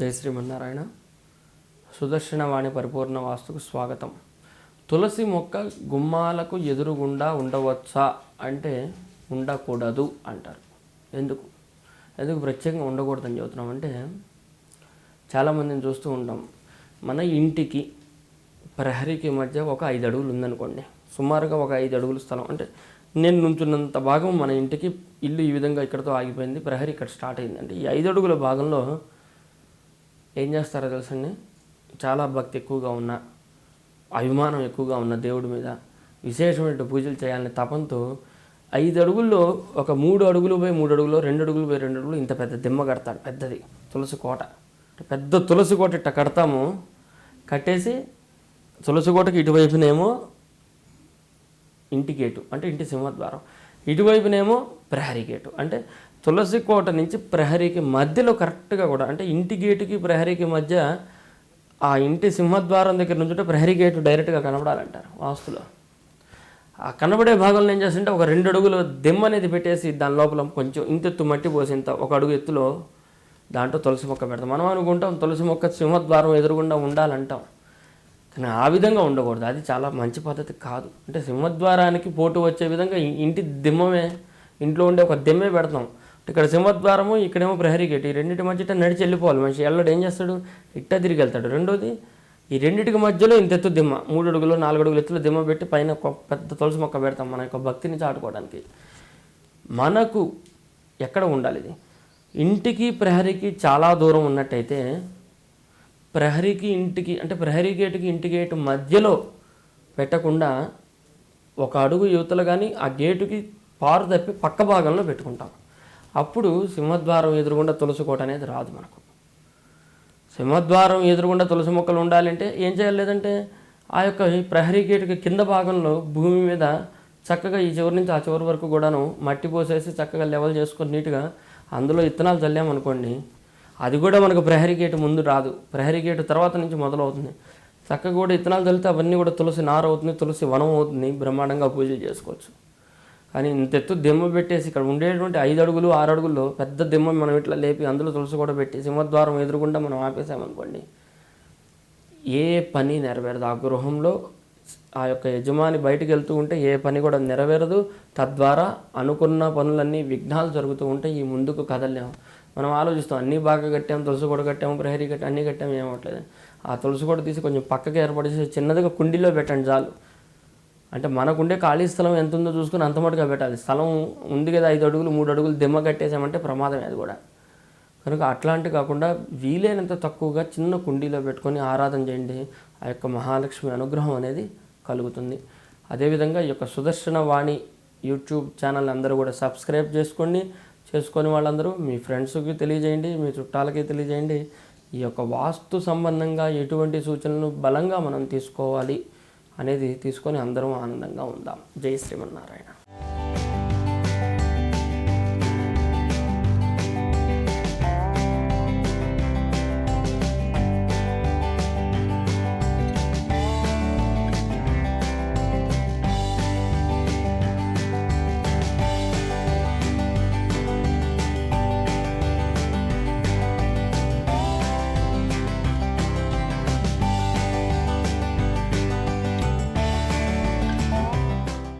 జై శ్రీమన్నారాయణ. సుదర్శన వాణి పరిపూర్ణ వాస్తుకు స్వాగతం. తులసి మొక్క గుమ్మాలకు ఎదురుగుండా ఉండవచ్చా అంటే ఉండకూడదు అంటారు. ఎందుకు? ఎందుకు ప్రత్యేకంగా ఉండకూడదని చెబుతున్నాం అంటే చాలామందిని చూస్తూ ఉంటాం. మన ఇంటికి ప్రహరీకి మధ్య ఒక ఐదు అడుగులు ఉందనుకోండి. సుమారుగా ఒక ఐదు అడుగుల స్థలం. అంటే నేను నుంచున్నంత భాగం మన ఇంటికి ఇల్లు ఈ విధంగా ఇక్కడతో ఆగిపోయింది ప్రహరీ ఇక్కడ స్టార్ట్ అయిందండి ఈ ఐదు అడుగుల భాగంలో ఏం చేస్తారో తెలుసండి? చాలా భక్తి ఎక్కువగా ఉన్న అభిమానం ఎక్కువగా ఉన్న దేవుడి మీద విశేషమైన పూజలు చేయాలనే తపంతో ఐదు అడుగుల్లో ఒక మూడు అడుగులు పోయి మూడు అడుగులు రెండు అడుగులు పోయి రెండు అడుగులు ఇంత పెద్ద దిమ్మ కడతాడు పెద్దది తులసి కోట. పెద్ద తులసి కోట ఇట్ట కడతాము. కట్టేసి తులసి కోటకి ఇటువైపునేమో ఇంటి గేటు అంటే ఇంటి సింహద్వారం. ఇటువైపునేమో ప్రహరీ గేటు. అంటే తులసి కోట నుంచి ప్రహరీకి మధ్యలో కరెక్ట్గా కూడా అంటే ఇంటి గేటుకి ప్రహరీకి మధ్య ఆ ఇంటి సింహద్వారం దగ్గర నుంచి ప్రహరీ గేటు డైరెక్ట్గా కనబడాలంటారు వాస్తులో. ఆ కనబడే భాగంలో ఏం చేస్తుంటే ఒక రెండు అడుగులు దిమ్మ అనేది పెట్టేసి దాని లోపల కొంచెం ఇంతెత్తు మట్టి పోసేంత ఒక అడుగు ఎత్తులో దాంట్లో తులసి మొక్క పెడతాం. మనం అనుకుంటాం తులసి మొక్క సింహద్వారం ఎదురుగుండా ఉండాలంటాం. కానీ ఆ విధంగా ఉండకూడదు. అది చాలా మంచి పద్ధతి కాదు. అంటే సింహద్వారానికి పోటు వచ్చే విధంగా ఇంటి దిమ్మమే ఇంట్లో ఉండే ఒక దిమ్మే పెడతాం. ఇక్కడ సింహద్వారము ఇక్కడేమో ప్రహరీ గేట్. ఈ రెండింటి మధ్య ఇట్ట నడిచి వెళ్ళిపోవాలి మనిషి. ఎల్లడు ఏం చేస్తాడు? ఇట్ట తిరిగి వెళ్తాడు. రెండోది ఈ రెండింటికి మధ్యలో ఇంత ఎత్తు దిమ్మ. మూడు అడుగులు నాలుగు అడుగులు ఎత్తులో దిమ్మ పెట్టి పైన ఒక పెద్ద తులసి మొక్క పెడతాం మన యొక్క భక్తిని చాటుకోవడానికి. మనకు ఎక్కడ ఉండాలి ఇది? ఇంటికి ప్రహరీకి చాలా దూరం ఉన్నట్టయితే ప్రహరీకి ఇంటికి అంటే ప్రహరీ గేటుకి ఇంటి గేటు మధ్యలో పెట్టకుండా ఒక అడుగు యువతలు కానీ ఆ గేటుకి పారు తప్పి పక్క భాగంలో పెట్టుకుంటాం. అప్పుడు సింహద్వారం ఎదురుగుండా తులసి కోట అనేది రాదు మనకు. సింహద్వారం ఎదురుగుండా తులసి మొక్కలు ఉండాలంటే ఏం చేయాలి లేదంటే ఆ యొక్క ప్రహరీ గేటుకి కింద భాగంలో భూమి మీద చక్కగా ఈ చివరి నుంచి ఆ చివరి వరకు కూడాను మట్టి పోసేసి చక్కగా లెవెల్ చేసుకొని నీట్గా అందులో విత్తనాలు చల్లామనుకోండి అది కూడా మనకు ప్రహరీ గేటు ముందు రాదు. ప్రహరీ గేటు తర్వాత నుంచి మొదలవుతుంది. చక్కగా కూడా విత్తనాలు చల్లితే అవన్నీ కూడా తులసి నారు అవుతుంది తులసి వనం అవుతుంది బ్రహ్మాండంగా పూజలు చేసుకోవచ్చు. కానీ ఇంత ఎత్తు దిమ్మ పెట్టేసి ఇక్కడ ఉండేటువంటి ఐదు అడుగులు ఆరు అడుగుల్లో పెద్ద దిమ్మ మనం ఇట్లా లేపి అందులో తులసి కూడా పెట్టి సింహద్వారం ఎదురుగుండా మనం ఆపేసామనుకోండి ఏ పని నెరవేరదు. ఆ గృహంలో ఆ యొక్క యజమాని బయటకు వెళ్తూ ఉంటే ఏ పని కూడా నెరవేరదు. తద్వారా అనుకున్న పనులన్నీ విఘ్నాలు జరుగుతూ ఉంటే ఈ ముందుకు కదలేము మనం ఆలోచిస్తాం అన్నీ బాగా కట్టాము తులసి కూడా కట్టాము ప్రహరీ కట్టాము అన్నీ కట్టాము ఏమవట్లేదు ఆ తులసి కూడా తీసి కొంచెం పక్కకి ఏర్పడేసి చిన్నదిగా కుండీలో పెట్టండి చాలు. అంటే మనకుండే ఖాళీ స్థలం ఎంత ఉందో చూసుకుని అంత మటుగా పెట్టాలి. స్థలం ఉంది కదా ఐదు అడుగులు మూడు అడుగులు దిమ్మ కట్టేసామంటే ప్రమాదమే అది కూడా. కనుక అట్లాంటి కాకుండా వీలైనంత తక్కువగా చిన్న కుండీలో పెట్టుకొని ఆరాధన చేయండి. ఆ యొక్క మహాలక్ష్మి అనుగ్రహం అనేది కలుగుతుంది. అదేవిధంగా ఈ యొక్క సుదర్శన వాణి యూట్యూబ్ ఛానల్ అందరూ కూడా సబ్స్క్రైబ్ చేసుకోండి. చేసుకొని వాళ్ళందరూ మీ ఫ్రెండ్స్కి తెలియజేయండి మీ చుట్టాలకి తెలియజేయండి. ఈ యొక్క వాస్తు సంబంధంగా ఎటువంటి సూచనలు బలంగా మనం తీసుకోవాలి. అనేది తీసుకొని అందరం ఆనందంగా ఉందాం. జై శ్రీమన్నారాయణ.